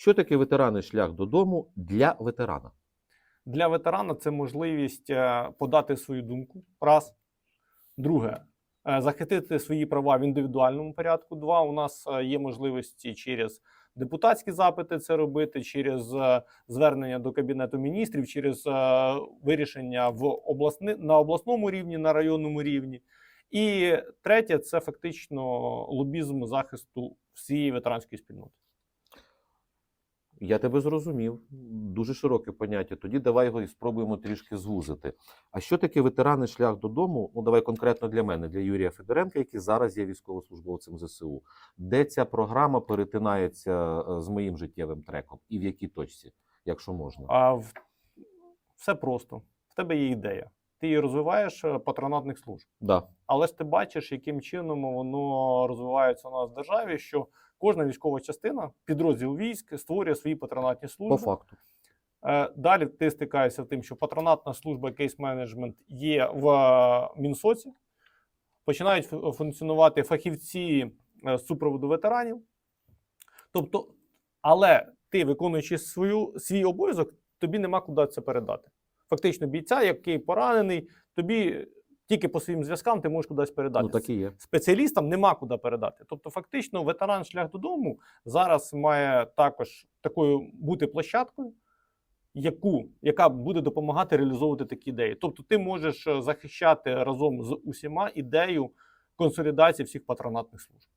Що таке ветерани шлях додому для ветерана? Для ветерана це можливість е, подати свою думку. Раз. Друге, е, захистити свої права в індивідуальному порядку. Два. У нас е, є можливості через депутатські запити це робити, через звернення до кабінету міністрів, через вирішення в обласни, на обласному рівні, на районному рівні. І третє це фактично лобізм захисту всієї ветеранської спільноти. Я тебе зрозумів. Дуже широке поняття. Тоді давай його і спробуємо трішки звузити. А що таке ветерани шлях додому? Ну, давай конкретно для мене, для Юрія Федоренка, який зараз є військовослужбовцем ЗСУ. Де ця програма перетинається е, з моїм життєвим треком і в якій точці, якщо можна? А в... все просто. В тебе є ідея. Ти її розвиваєш е, патронатних служб. Да. Але ж ти бачиш, яким чином воно розвивається у нас в державі, що кожна військова частина, підрозділ військ створює свої патронатні служби. По факту. Е, Далі ти стикаєшся з тим, що патронатна служба кейс-менеджмент є в е, Мінсоці, починають функціонувати фахівці з супроводу ветеранів. Тобто, але ти, виконуючи свою, свій обов'язок, тобі нема куди це передати. Фактично, бійця, який поранений, тобі тільки по своїм зв'язкам ти можеш кудись передати Ну так і є. спеціалістам нема куди передати. Тобто, фактично, ветеран шлях додому зараз має також такою бути площадкою, яку, яка буде допомагати реалізовувати такі ідеї. Тобто, ти можеш е, захищати разом з усіма ідею консолідації всіх патронатних служб.